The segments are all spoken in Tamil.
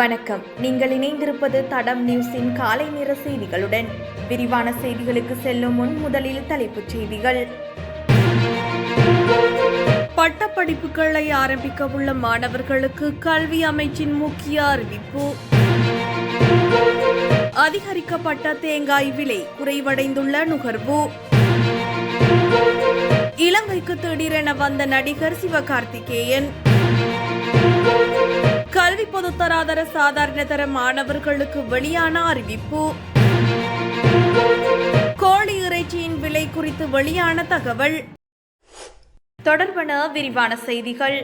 வணக்கம். நீங்கள் இணைந்திருப்பது தடம் நியூஸின் காலை நேர செய்திகளுடன். விரிவான செய்திகளுக்கு செல்லும் முன் முதலில் தலைப்புச் செய்திகள். பட்டப்படிப்புகளை ஆரம்பிக்க உள்ள மாணவர்களுக்கு கல்வி அமைச்சின் முக்கிய அறிவிப்பு. அதிகரிக்கப்பட்ட தேங்காய் விலை குறைவடைந்துள்ள நுகர்வு. இலங்கைக்கு திடீரென வந்த நடிகர் சிவகார்த்திகேயன். கல்வி பொதுத்தராதர சாதாரண தர மாணவர்களுக்கு வெளியான அறிவிப்பு. கோழி இறைச்சியின் விலை குறித்து வெளியான தகவல். தொடர்பான விரிவான செய்திகள்.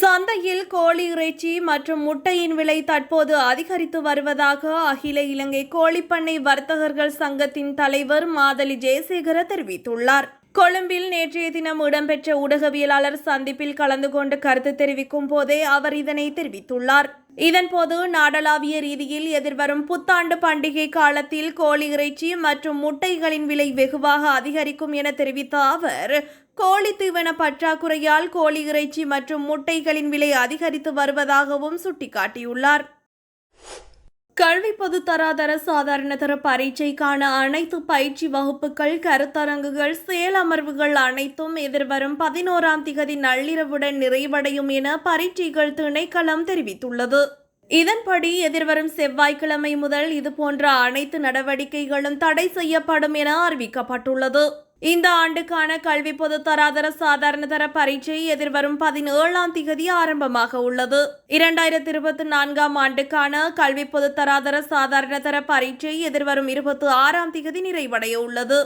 சந்தையில் கோழி இறைச்சி மற்றும் முட்டையின் விலை தற்போது அதிகரித்து வருவதாக அகில இலங்கை கோழிப்பண்ணை வர்த்தகர்கள் சங்கத்தின் தலைவர் மாதலி ஜெயசேகர தெரிவித்துள்ளார். கொழும்பில் நேற்றைய தினம் இடம்பெற்ற ஊடகவியலாளர் சந்திப்பில் கலந்து கொண்டு கருத்து தெரிவிக்கும் போதே அவர் இதனை தெரிவித்துள்ளார். இதன்போது நாடளாவிய ரீதியில் எதிர்வரும் புத்தாண்டு பண்டிகை காலத்தில் கோழி இறைச்சி மற்றும் முட்டைகளின் விலை வெகுவாக அதிகரிக்கும் என தெரிவித்த அவர் கோழி தீவன பற்றாக்குறையால் கோழி இறைச்சி மற்றும் முட்டைகளின் விலை அதிகரித்து வருவதாகவும் சுட்டிக்காட்டியுள்ளார். கல்வி பொது தராதர சாதாரண தர பரீட்சைக்கான அனைத்து பயிற்சி வகுப்புகள் கருத்தரங்குகள் செயல் அமர்வுகள் அனைத்தும் எதிர்வரும் பதினோராம் திகதி நள்ளிரவுடன் நிறைவடையும் என பரீட்சைகள் திணைக்களம் தெரிவித்துள்ளது. இதன்படி எதிர்வரும் செவ்வாய்க்கிழமை முதல் இதுபோன்ற அனைத்து நடவடிக்கைகளும் தடை செய்யப்படும் என அறிவிக்கப்பட்டுள்ளது. இந்த ஆண்டுக்கான கல்வி பொது தராதர சாதாரண தர பரீட்சை எதிர்வரும் பதினேழாம் திகதி ஆரம்பமாக உள்ளது. இரண்டாயிரத்தி இருபத்தி நான்காம் ஆண்டுக்கான கல்வி பொது தராதர சாதாரண தர பரீட்சை எதிர்வரும் இருபத்தி ஆறாம் திகதி நிறைவடைய உள்ளது.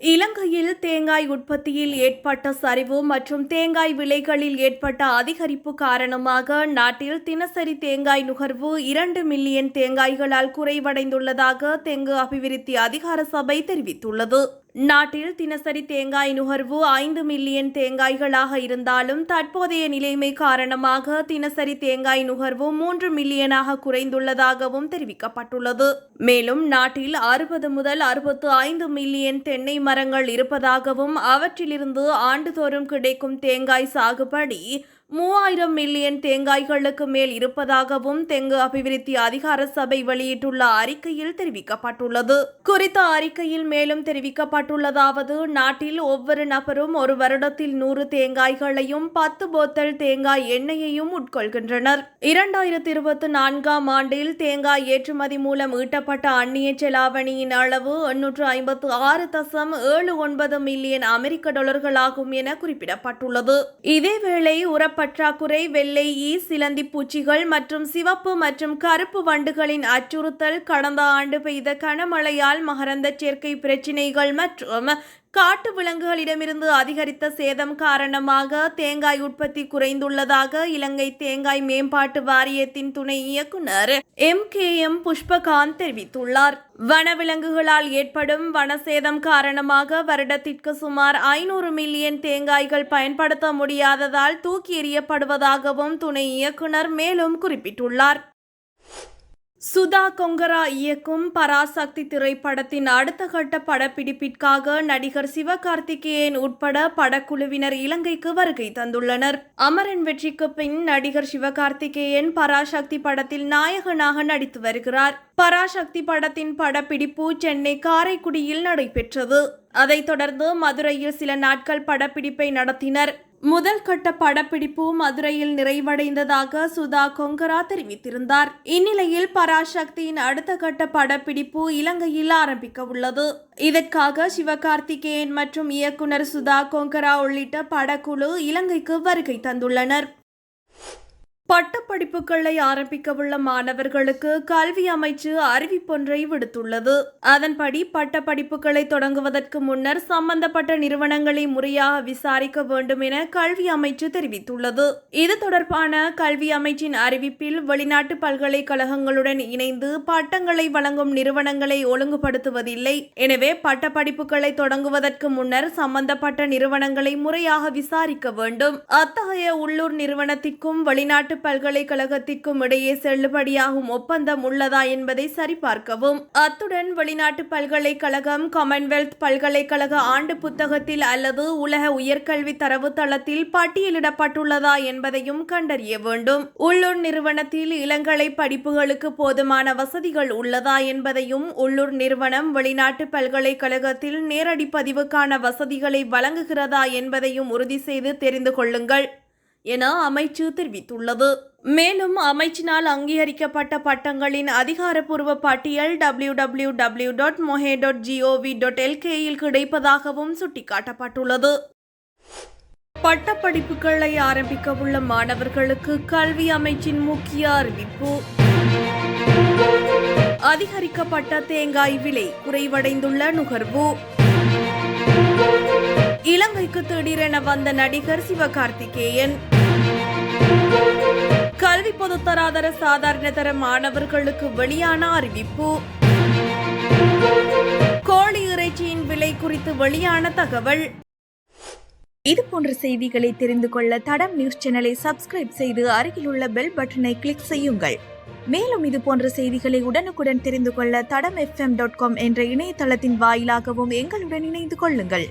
இலங்கையில் தேங்காய் உற்பத்தியில் ஏற்பட்ட சரிவு மற்றும் தேங்காய் விலைகளில் ஏற்பட்ட அதிகரிப்பு காரணமாக நாட்டில் தினசரி தேங்காய் நுகர்வு இரண்டு மில்லியன் தேங்காய்களால் குறைவடைந்துள்ளதாக தெங்கு அபிவிருத்தி அதிகார சபை தெரிவித்துள்ளது. நாட்டில் தினசரி தேங்காய் நுகர்வு ஐந்து மில்லியன் தேங்காய்களாக இருந்தாலும் தற்போதைய நிலைமை காரணமாக தினசரி தேங்காய் நுகர்வு மூன்று மில்லியனாக குறைந்துள்ளதாகவும் தெரிவிக்கப்பட்டுள்ளது. மேலும் நாட்டில் அறுபது முதல் அறுபத்து ஐந்து மில்லியன் தென்னை மரங்கள் இருப்பதாகவும் அவற்றிலிருந்து ஆண்டுதோறும் கிடைக்கும் தேங்காய் சாகுபடி மூவாயிரம் மில்லியன் தேங்காய்களுக்கு மேல் இருப்பதாகவும் தெங்கு அபிவிருத்தி அதிகார சபை வெளியிட்டுள்ள அறிக்கையில் தெரிவிக்கப்பட்டுள்ளது. குறித்த அறிக்கையில் மேலும் தெரிவிக்கப்பட்டுள்ளதாவது நாட்டில் ஒவ்வொரு நபரும் ஒரு வருடத்தில் நூறு தேங்காய்களையும் பத்து போத்தல் தேங்காய் எண்ணெயையும் உட்கொள்கின்றனர். இரண்டாயிரத்தி இருபத்தி நான்காம் ஆண்டில் தேங்காய் ஏற்றுமதி மூலம் ஈட்டப்பட்ட அந்நிய செலாவணியின் அளவு எண்ணூற்று ஐம்பத்து ஆறு தசம் ஏழு ஒன்பது மில்லியன் அமெரிக்க டாலர்களாகும் என குறிப்பிடப்பட்டுள்ளது. இதேவேளை உரப்ப பற்றாக்குறை வெள்ளை ஈ சிலந்தி பூச்சிகள் மற்றும் சிவப்பு மற்றும் கருப்பு வண்டுகளின் அச்சுறுத்தல் கடந்த ஆண்டு பெய்த கனமழையால் மகரந்த சேர்க்கை பிரச்சினைகள் மற்றும் காட்டு விலங்குகளிடமிருந்து அதிகரித்த சேதம் காரணமாக தேங்காய் உற்பத்தி குறைந்துள்ளதாக இலங்கை தேங்காய் மேம்பாட்டு வாரியத்தின் துணை இயக்குனர் எம் கே எம் புஷ்பகாந்த் தெரிவித்துள்ளார். வனவிலங்குகளால் ஏற்படும் வனசேதம் காரணமாக வருடத்திற்கு சுமார் ஐநூறு மில்லியன் தேங்காய்கள் பயன்படுத்த முடியாததால் தூக்கி எறியப்படுவதாகவும் துணை இயக்குனர் மேலும் குறிப்பிட்டுள்ளார். சுதா கொங்கரா இயக்கும் பராசக்தி திரைப்படத்தின் அடுத்த கட்ட படப்பிடிப்பிற்காக நடிகர் சிவகார்த்திகேயன் உட்பட படக்குழுவினர் இலங்கைக்கு வருகை தந்துள்ளனர். அமரன் வெற்றிக்கு பின் நடிகர் சிவகார்த்திகேயன் பராசக்தி படத்தில் நாயகனாக நடித்து வருகிறார். பராசக்தி படத்தின் படப்பிடிப்பு சென்னை காரைக்குடியில் நடைபெற்றது. அதைத் தொடர்ந்து மதுரையில் சில நாட்கள் படப்பிடிப்பை நடத்தினர். முதல் கட்ட படப்பிடிப்பு மதுரையில் நிறைவடைந்ததாக சுதா கொங்கரா தெரிவித்திருந்தார். இந்நிலையில் பராசக்தியின் அடுத்த கட்ட படப்பிடிப்பு இலங்கையில் ஆரம்பிக்க உள்ளது. இதற்காக சிவகார்த்திகேயன் மற்றும் இயக்குனர் சுதா கொங்கரா உள்ளிட்ட படக்குழு இலங்கைக்கு வருகை தந்துள்ளனர். பட்டப்படிப்புகளை ஆரம்பிக்கவுள்ள மாணவர்களுக்கு கல்வி அமைச்சு அறிவிப்பொன்றை விடுத்துள்ளது. அதன்படி பட்டப்படிப்புகளை தொடங்குவதற்கு முன்னர் சம்பந்தப்பட்ட நிறுவனங்களை முறையாக விசாரிக்க வேண்டும் என கல்வி அமைச்சு தெரிவித்துள்ளது. இது தொடர்பான கல்வி அமைச்சின் அறிவிப்பில் வெளிநாட்டு பல்கலைக்கழகங்களுடன் இணைந்து பட்டங்களை வழங்கும் நிறுவனங்களை ஒழுங்குபடுத்துவதில்லை. எனவே பட்டப்படிப்புகளை தொடங்குவதற்கு முன்னர் சம்பந்தப்பட்ட நிறுவனங்களை முறையாக விசாரிக்க வேண்டும். அத்தகைய உள்ளூர் நிறுவனத்திற்கும் வெளிநாட்டு பல்கலைக்கழகத்திற்கும் இடையே செல்லுபடியாகும் ஒப்பந்தம் உள்ளதா என்பதை சரிபார்க்கவும் அத்துடன் வெளிநாட்டு பல்கலைக்கழகம் காமன்வெல்த் பல்கலைக்கழக ஆண்டு புத்தகத்தில் அல்லது உலக உயர்கல்வி தரவுத்தளத்தில் பட்டியலிடப்பட்டுள்ளதா என்பதையும் கண்டறிய வேண்டும். உள்ளூர் நிறுவனத்தில் இளங்கலை படிப்புகளுக்கு போதுமான வசதிகள் உள்ளதா என்பதையும் உள்ளூர் நிறுவனம் வெளிநாட்டு பல்கலைக்கழகத்தில் நேரடி பதிவுக்கான வசதிகளை வழங்குகிறதா என்பதையும் உறுதி செய்து தெரிந்து கொள்ளுங்கள். என அமைச்சு தெரிவித்துள்ளது. மேலும் அமைச்சினால் அங்கீகரிக்கப்பட்ட பட்டங்களின் அதிகாரப்பூர்வ பட்டியல் W W W dot mohe dot gov dot எல்கேயில் கிடைப்பதாகவும் சுட்டிக்காட்டப்பட்டுள்ளது. பட்டப்படிப்புகளை ஆரம்பிக்க உள்ள மாணவர்களுக்கு கல்வி அமைச்சின் முக்கிய அறிவிப்பு. அதிகரிக்கப்பட்ட தேங்காய் விலை குறைவடைந்துள்ள நுகர்வு. இலங்கைக்கு திடீரென வந்த நடிகர் சிவகார்த்திகேயன். கல்வி பொதுத்தராதர சாதாரண தர மாணவர்களுக்கு வெளியான அறிவிப்பு. கோழி இறைச்சியின் விலை குறித்து வெளியான தகவல். இது போன்ற செய்திகளை தெரிந்து கொள்ள தடம் நியூஸ் சேனலை சப்ஸ்கிரைப் செய்து அருகிலுள்ள பெல் பட்டனை கிளிக் செய்யுங்கள். மேலும் இது போன்ற செய்திகளை உடனுக்குடன் தெரிந்து கொள்ள தடம் எஃப்எம் டாட் காம் என்ற இணையதளத்தின் வாயிலாகவும் எங்களுடன் இணைந்து கொள்ளுங்கள்.